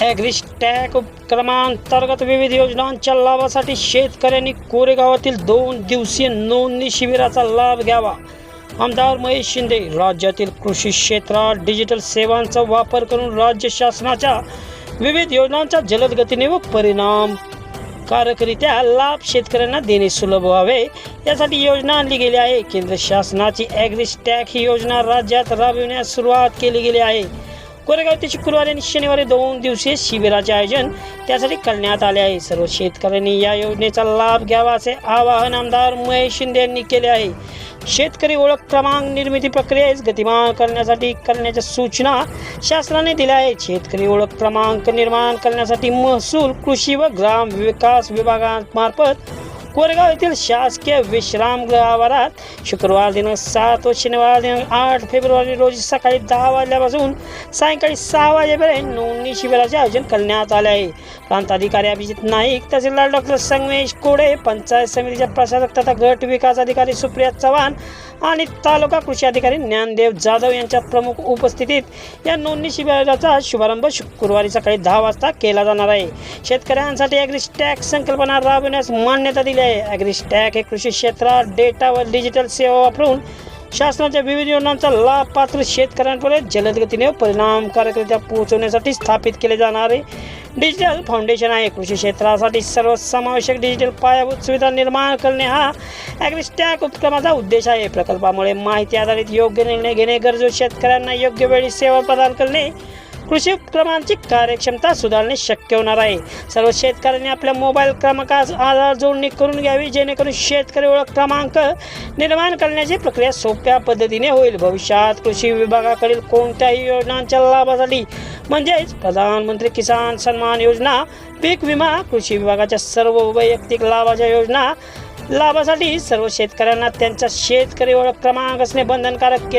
AgriStack उपक्रमांतर्गत विविध योजनांच्या लाभासाठी शेतकऱ्यांनी कोरेगावातील दोन दिवसीय नोंदणी शिबिराचा लाभ घ्यावा. आमदार महेश शिंदे राज्यातील कृषी क्षेत्रात डिजिटल सेवांचा वापर करून राज्य शासनाच्या विविध योजनांच्या जलद गतीने व परिणाम कारकरित्या लाभ शेतकऱ्यांना देणे सुलभ व्हावे यासाठी योजना आणली गेली आहे. केंद्र शासनाची ॲग्रिस्टॅक ही योजना राज्यात राबविण्यास सुरुवात केली गेली आहे. कोरेगाव येथे शुक्रवारी आणि शनिवारी दोन दिवसीय शिबिराचे आयोजन त्यासाठी करण्यात आले आहे. सर्व शेतकऱ्यांनी या योजनेचा लाभ घ्यावा असे आवाहन आमदार महेश शिंदे यांनी केले आहे. शेतकरी ओळख क्रमांक निर्मिती प्रक्रियेस गतिमान करण्यासाठी करण्याच्या सूचना शासनाने दिल्या आहेत. शेतकरी ओळख क्रमांक निर्माण करण्यासाठी महसूल कृषी व ग्राम विकास विभागामार्फत कोरेगाव येथील शासकीय विश्रामगृह आवारात शुक्रवार दिनांक सात व शनिवार दिनांक आठ फेब्रुवारी रोजी सकाळी दहा वाजल्यापासून सायंकाळी सहा वाजेपर्यंत नोंदणी शिबिराचे आयोजन करण्यात आले आहे. प्रांताधिकारी अभिजित नाईक तहसीलदार डॉक्टर संगमेश कोडे पंचायत समितीच्या प्रशासक तथा गट विकास अधिकारी सुप्रिया चव्हाण आणि तालुका कृषी अधिकारी ज्ञानदेव जाधव यांच्या प्रमुख उपस्थितीत या नोंदणी शिबिराचा शुभारंभ शुक्रवारी सकाळी दहा वाजता केला जाणार आहे. शेतकऱ्यांसाठी ॲग्रिस्टॅक संकल्पना राबविण्यास मान्यता दिली आहे. ॲग्रिस्टॅक हे कृषी क्षेत्रात डेटा व डिजिटल सेवा वापरून शासनाच्या विविध योजनांचा लाभ पात्र शेतकऱ्यांपर्यंत जलद गतीने परिणामकारकरित्या पोहोचवण्यासाठी स्थापित केले जाणारे डिजिटल फाउंडेशन आहे. कृषी क्षेत्रासाठी सर्वसमावेशक डिजिटल पायाभूत सुविधा निर्माण करणे हा ॲग्रिस्टॅक उपक्रमाचा उद्देश आहे. प्रकल्पामुळे माहिती आधारित योग्य निर्णय घेणे गरजू शेतकऱ्यांना योग्य वेळी सेवा प्रदान करणे कृषी उपक्रमांची कार्यक्षमता सुधारणे शक्य होणार आहे. सर्व शेतकऱ्यांनी आपल्या मोबाईल क्रमांकास आधार जोडणी करून घ्यावी जेणेकरून शेतकरी ओळख क्रमांक निर्माण करण्याची प्रक्रिया सोप्या पद्धतीने होईल. भविष्यात कृषी विभागाकडील कोणत्याही योजनांच्या लाभासाठी म्हणजेच प्रधानमंत्री किसान सन्मान योजना पीक विमा कृषी विभागाच्या सर्व वैयक्तिक लाभाच्या योजना लाभासाठी सर्व शेतकऱ्यांना त्यांचा शेतकरी ओळख क्रमांक असणे बंधनकारक केले